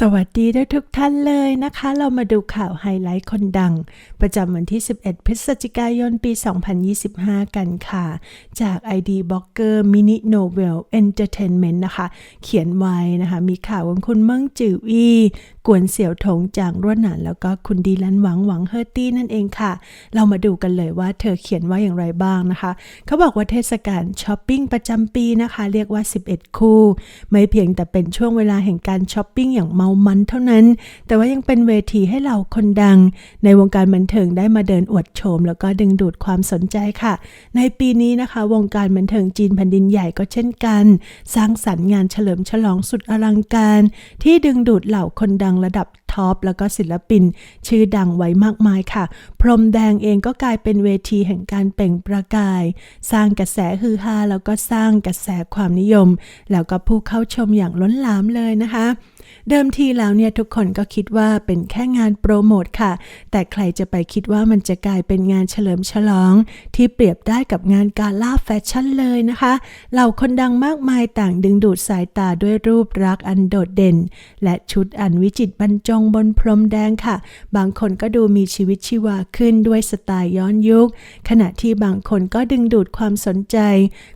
สวัสดีด้วยทุกท่านเลยนะคะ เรามาดูข่าวไฮไลท์คนดัง ประจำวันที่ 11 พฤศจิกายนปี 2025 กันค่ะ จาก ID b l o g g e r Mini Novel Entertainment นะคะ เขียนไว้นะคะ มีข่าวของคุณเมิงจืออี กวนเสี่ยวถงจางรวดหนานแล้วก็คุณดีลันหวังหวังเฮอร์ตี้นั่นเองค่ะ เรามาดูกันเลยว่าเธอเขียนว่าอย่างไรบ้างนะคะ เขาบอกว่าเทศกาลช้อปปิ้งประจำปีนะคะ เรียกว่า 11 คู่ ไม่เพียงแต่เป็นช่วงเวลาแห่งการช้อปปิ้งอย่างเมามันเท่านั้น แต่ว่ายังเป็นเวทีให้เราคนดัง ในวงการบันเทิงได้มาเดินอวดโฉมแล้วก็ดึงดูดความสนใจค่ะ ในปีนี้นะคะ วงการบันเทิงจีนแผ่นดินใหญ่ก็เช่นกัน สร้างสรรค์งานเฉลิมฉลองสุดอลังการ ที่ดึงดูดเหล่าคนดังระดับท็อปแล้วก็ศิลปิน ชื่อดังไว้มากมายค่ะ พรมแดงเองก็กลายเป็นเวทีแห่งการเปล่งประกาย สร้างกระแสฮือฮาแล้วก็สร้างกระแสความนิยม แล้วก็ผู้เข้าชมอย่างล้นหลามเลยนะคะ เดิมทีแล้วเนี่ยทุกคนก็คิดว่าเป็นแค่งานโปรโมทค่ะ แต่ใครจะไปคิดว่ามันจะกลายเป็นงานเฉลิมฉลอง ที่เปรียบได้กับงานการล่าแฟชั่นเลยนะคะ เหล่าคนดังมากมายต่างดึงดูดสายตาด้วยรูปรักษ์อันโดดเด่น และชุดอันวิจิตรบรรจงบนพรมแดงค่ะ บางคนก็ดูมีชีวิตชีวาขึ้นด้วยสไตล์ย้อนยุค ขณะที่บางคนก็ดึงดูดความสนใจ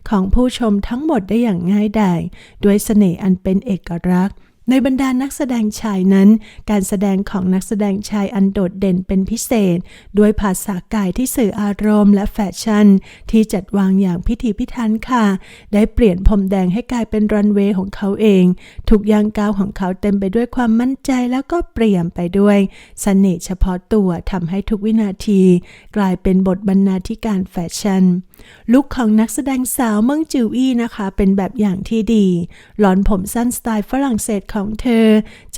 ของผู้ชมทั้งหมดได้อย่างง่ายดายด้วยเสน่ห์อันเป็นเอกลักษณ์ ในบรรดานักแสดงชายนั้น การแสดงของนักแสดงชายอันโดดเด่นเป็นพิเศษ ด้วยภาษากายที่สื่ออารมณ์และแฟชั่น ที่จัดวางอย่างพิถีพิถันค่ะ ได้เปลี่ยนพรมแดงให้กลายเป็นรันเวย์ของเขาเองทุกย่างก้าวของเขาเต็มไปด้วยความมั่นใจแล้วก็เปลี่ยนไปด้วยเสน่ห์เฉพาะตัวทำให้ทุกวินาที กลายเป็นบทบรรณาธิการแฟชั่น ลุคของนักแสดงสาวเมิงจิวอี้นะคะ เป็นแบบอย่างที่ดี หลอนผมสั้นสไตล์ฝรั่งเศสของเธอ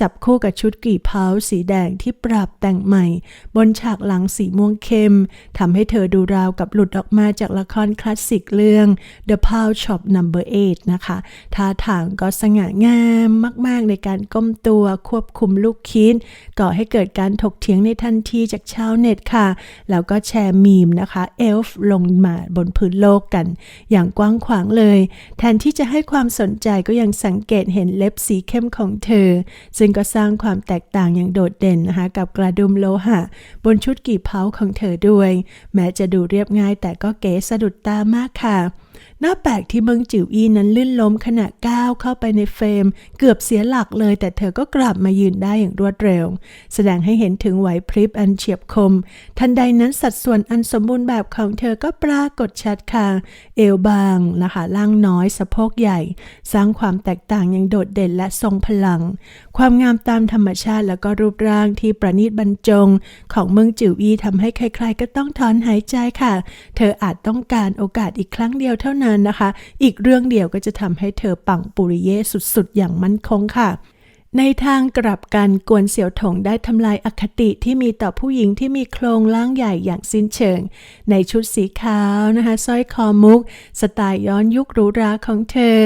จับคู่กับชุดกรีบเผาสีแดงที่ปรับแต่งใหม่ บนฉากหลังสีม่วงเข้มทำให้เธอดูราวกับหลุดออกมาจากละครคลาสสิกเรื่อง The Pawn Shop Number 8 นะคะท่าทางก็สง่างามมาก ๆ ในการก้มตัวควบคุมลูกคิดก่อให้เกิดการถกเถียงในทันทีจากชาวเน็ตค่ะ แล้วก็แชร์มีมนะคะเอลฟ์ลงมาบนพื้นโลกกัน อย่างกว้างขวางเลย แทนที่จะให้ความสนใจก็ยังสังเกตเห็นเล็บสีเข้มของเธอ ซึ่งก็สร้างความแตกต่างอย่างโดดเด่นนะคะกับกระดุมโลหะ บนชุดกี่เผาของเธอด้วย แม้จะดูเรียบง่ายแต่ก็เก๋สะดุดตามากค่ะ น้าแปลกที่เมืองจิ๋วอีนั้นลื่นล้มขณะก้าวเข้าไปในเฟรม เกือบเสียหลักเลย แต่เธอก็กลับมายืนได้อย่างรวดเร็ว แสดงให้เห็นถึงไหวพริบอันเฉียบคม ทันใดนั้นสัดส่วนอันสมบูรณ์แบบของเธอก็ปรากฏชัดค่ะ เอวบางนะคะล่างน้อยสะโพกใหญ่ สร้างความแตกต่างอย่างโดดเด่นและทรงพลัง ความงามตามธรรมชาติแล้วก็รูปร่างที่ประณีตบรรจง ของเมืองจิ๋วอีทำให้ใครๆ ก็ต้องถอนหายใจค่ะ เธออาจต้องการโอกาสอีกครั้งเดียวเท่านั้นนะคะ อีกเรื่องเดียวก็จะทำให้เธอปังปุริเย่สุดๆ อย่างมั่นคงค่ะ ในทางกลับกันกวนเสี่ยวถงได้ทำลายอคติที่มีต่อผู้หญิงที่มีโครงล่างใหญ่อย่างสิ้นเชิง ในชุดสีขาวนะคะสร้อยคอมุก สไตล์ย้อนยุคหรูหราของเธอ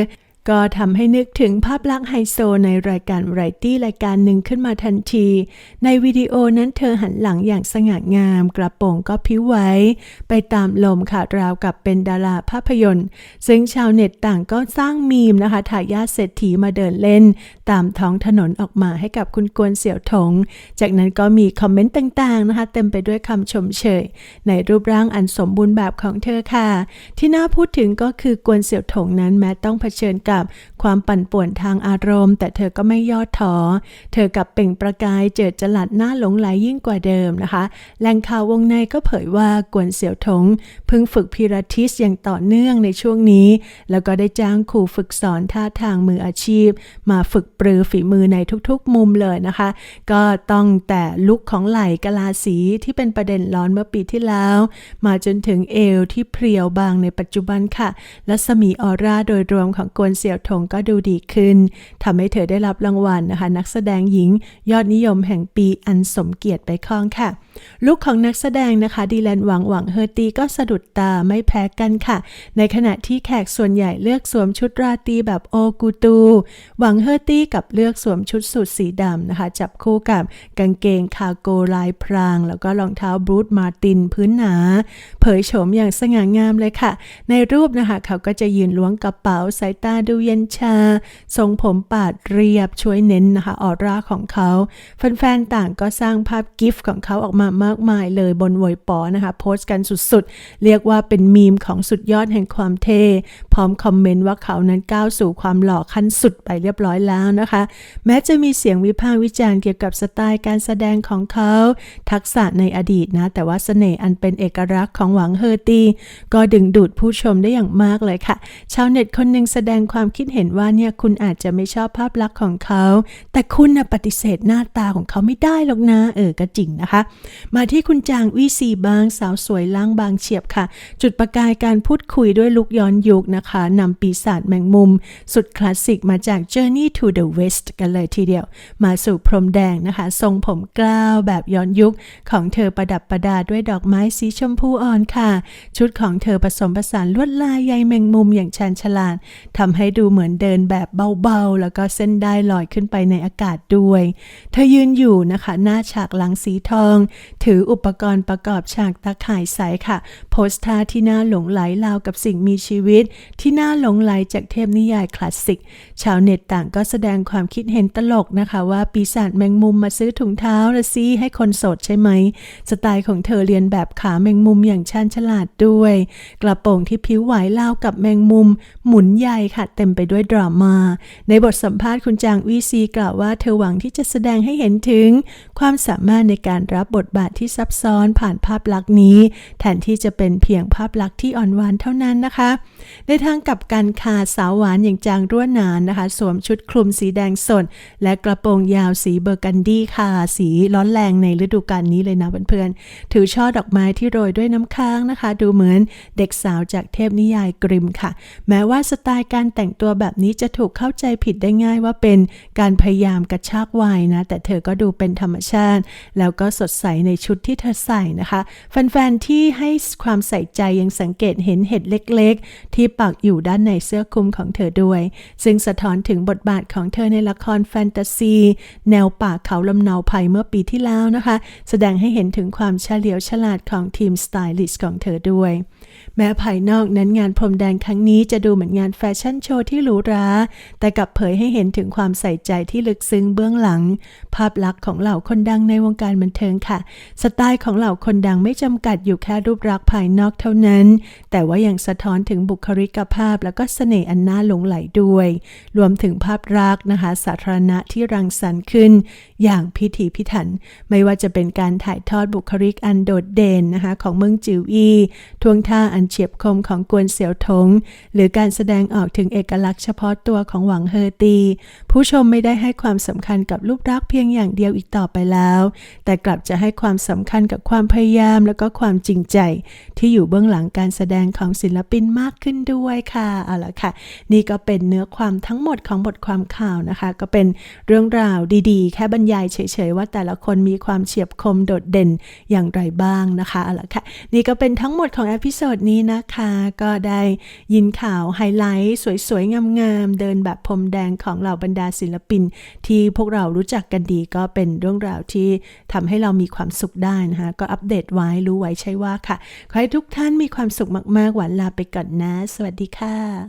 ก็ทำให้นึกถึงภาพลักษณ์ไฮโซในรายการไรตี้รายการหนึ่งขึ้นมาทันที ในวิดีโอนั้นเธอหันหลังอย่างสง่างาม กระโปรงก็พิ้วไว้ ไปตามลมค่ะราวกับเป็นดาราภาพยนตร์ ซึ่งชาวเน็ตต่างก็สร้างมีมนะคะถ่ายญาติเศรษฐีมาเดินเล่น ตามท้องถนนออกมาให้กับคุณกวนเสี่ยวถง จากนั้นก็มีคอมเมนต์ต่างๆนะคะ เต็มไปด้วยคำชมเชย ในรูปร่างอันสมบูรณ์แบบของเธอค่ะ ที่น่าพูดถึงก็คือกวนเสี่ยวถงนั้นแม้ต้องเผชิญกับความปั่นป่วนทางอารมณ์ แต่เธอก็ไม่ย่อท้อ เธอกับเปล่งประกายเจิดจลัดหน้าหลงไหลยิ่งกว่าเดิมนะคะแหล่งข่าววงในก็เผยว่ากวนเสี่ยวถงเพิ่งฝึกพิราทิสอย่างต่อเนื่องในช่วงนี้ แล้วก็ได้จ้างครูฝึกสอนท่าทางมืออาชีพ มาฝึกปรือฝีมือในทุกๆ มุมเลยนะคะ ก็ต้องแต่ลุกของไหล่กะลาสีที่เป็นประเด็นร้อนเมื่อปีที่แล้ว มาจนถึงเอวที่เพรียวบางในปัจจุบันค่ะ และสมีออร่าโดยรวมของกวนเสี่ยวถงก็ดูดีขึ้นทำให้เธอได้รับรางวัลนะคะ นักแสดงหญิงยอดนิยมแห่งปีอันสมเกียรติไปครองค่ะ ลุคของนักแสดงนะคะดีแลนหวังหวังเฮอร์ตีก็สะดุดตาไม่แพ้กันค่ะ ในขณะที่แขกส่วนใหญ่เลือกสวมชุดราตรีแบบโอกูตู หวังเฮอร์ตี้กับเลือกสวมชุดสูทสีดำนะคะ จับคู่กับกางเกงคาโกลายพราง แล้วก็รองเท้าบรูทมาร์ตินพื้นหนา เผยโฉมอย่างสง่างามเลยค่ะ ในรูปนะคะ เขาก็จะยืนล้วงกระเป๋าสายตาดูเย็นชา ทรงผมปาดเรียบช่วยเน้นนะคะออร่าของเขาแฟนๆต่างก็สร้างภาพกิฟต์ของเขาออกมามากมายเลยบนเวยปอนะคะ โพสต์กันสุดๆ เรียกว่าเป็นมีมของสุดยอดแห่งความเท่พร้อมคอมเมนต์ว่าเขานั้นก้าวสู่ความหล่อขั้นสุดไปเรียบร้อยแล้วนะคะ แม้จะมีเสียงวิพากษ์วิจารณ์เกี่ยวกับสไตล์การแสดงของเขา ทักษะในอดีตนะ แต่ว่าเสน่ห์อันเป็นเอกลักษณ์ของหวังเฮอร์ตี ก็ดึงดูดผู้ชมได้อย่างมากเลยค่ะ ชาวเน็ตคนหนึ่งแสดงความความคิดเห็นว่าเนี่ยคุณอาจจะไม่ชอบภาพลักษณ์ของเขา แต่คุณนะปฏิเสธหน้าตาของเขาไม่ได้หรอกนะเออก็จริงนะคะ มาที่คุณจางวีซีบางสาวสวยล่างบางเฉียบค่ะ จุดประกายการพูดคุยด้วยลุกย้อนยุคนะคะนำปีศาจแมงมุม สุดคลาสสิกมาจาก Journey to the West กันเลยทีเดียว มาสู่พรมแดงนะคะ ทรงผมกล้าวแบบย้อนยุคของเธอประดับประดาด้วยดอกไม้สีชมพูอ่อนค่ะ ชุดของเธอผสมผสานลวดลายใยแมงมุมอย่างชาญฉลาดทำให้ดูเหมือนเดินแบบเบาๆ แล้วก็เส้นได้ลอยขึ้นไปในอากาศด้วย เธอยืนอยู่นะคะ หน้าฉากหลังสีทอง ถืออุปกรณ์ประกอบฉากตาข่ายใสค่ะ โพสท่าที่น่าหลงไหลราวกับสิ่งมีชีวิต ที่น่าหลงไหลจากเทพนิยายคลาสสิก ชาวเน็ตต่างก็แสดงความคิดเห็นตลกนะคะว่าปีศาจแมงมุมมาซื้อถุงเท้าละซีให้คนโสดใช่ไหม สไตล์ของเธอเรียนแบบขาแมงมุมอย่างชาญฉลาดด้วย กระโปรงที่ผิวไหวเล่าวกับแมงมุม หมุนใหญ่ค่ะเต็มไปด้วยดราม่าในบทสัมภาษณ์คุณจางวีซีกล่าวว่าเธอหวังที่จะแสดงให้เห็นถึง ความสามารถในการรับบทบาทที่ซับซ้อนผ่านภาพลักษณ์นี้ แทนที่จะเป็นเพียงภาพลักษณ์ที่อ่อนหวานเท่านั้นนะคะ ในทางกลับกันค่ะสาวหวานอย่างจางร่วนหนานนะคะ สวมชุดคลุมสีแดงสด และกระโปรงยาวสีเบอร์กันดี้ค่ะสีร้อนแรงในฤดูกาลนี้เลยนะเพื่อนๆถือช่อดอกไม้ที่โรยด้วยน้ำค้างนะคะ ดูเหมือนเด็กสาวจากเทพนิยายกริมค่ะ แม้ว่าสไตล์การแต่งตัวแบบนี้จะถูกเข้าใจผิดได้ง่ายว่าเป็นการพยายามกระชากวัยนะ แต่เธอก็ดูเป็นธรรมชาติ แล้วก็สดใสในชุดที่เธอใส่นะคะ แฟนๆ ที่ให้ความใส่ใจยังสังเกตเห็นเห็ดเล็กๆ ที่ปักอยู่ด้านในเสื้อคลุมของเธอด้วย ซึ่งสะท้อนถึงบทบาทของเธอในละครแฟนตาซี แนวป่าเขาลำเนาภัยเมื่อปีที่แล้วนะคะ แสดงให้เห็นถึงความเฉลียวฉลาดของทีมสไตลิสต์ของเธอด้วย แม้ภายนอกนั้นงานพรมแดงครั้งนี้จะดูเหมือนงานแฟชั่นโชว์ที่หรูหรา แต่กลับเผยให้เห็นถึงความใส่ใจที่ลึกซึ้งเบื้องหลัง ภาพลักษณ์ของเหล่าคนดังในวงการบันเทิงค่ะ สไตล์ของเหล่าคนดังไม่จำกัดอยู่แค่รูปลักษณ์ภายนอกเท่านั้น แต่ว่ายังสะท้อนถึงบุคลิกภาพ แล้วก็เสน่ห์อันน่าหลงไหลด้วย รวมถึงภาพลักษณ์นะคะ สาธารณะที่รังสรรค์ขึ้น อย่างพิถีพิถัน ไม่ว่าจะเป็นการถ่ายทอดบุคลิกอันโดดเด่นนะคะของเมืองจิวอีทวงท่าอันเฉียบคมของกวนเสี่ยวทง หรือการแสดงออกถึงเอกลักษณ์เฉพาะตัวของหวังเฮอตี ผู้ชมไม่ได้ให้ความสำคัญกับรูปลักษณ์เพียงอย่างเดียวอีกต่อไปแล้ว แต่กลับจะให้ความสำคัญกับความพยายามแล้วก็ความจริงใจ ที่อยู่เบื้องหลังการแสดงของศิลปินมากขึ้นด้วยค่ะเอาละค่ะ นี่ก็เป็นเนื้อความทั้งหมดของบทความข่าวนะคะ ก็เป็นเรื่องราวดีๆ แค่บรรยายเฉยๆว่าแต่ละคนมีความเฉียบคมโดดเด่นอย่างไรบ้างนะคะเอาละค่ะ นี่ก็เป็นทั้งหมดของอพิโซดนี้นะคะ ก็ได้ยินข่าวไฮไลท์สวยๆงามๆเดินแบบพรมแดงของเหล่าบรรดาศิลปิน ที่พวกเรารู้จักกันดีก็เป็นเรื่องราวที่ทำให้เรามีความสุขได้นะคะก็อัปเดตไว้รู้ไว้ใช่ว่าค่ะ ขอให้ทุกท่านมีความสุขมากๆหวานลาไปก่อนนะ สวัสดีค่ะ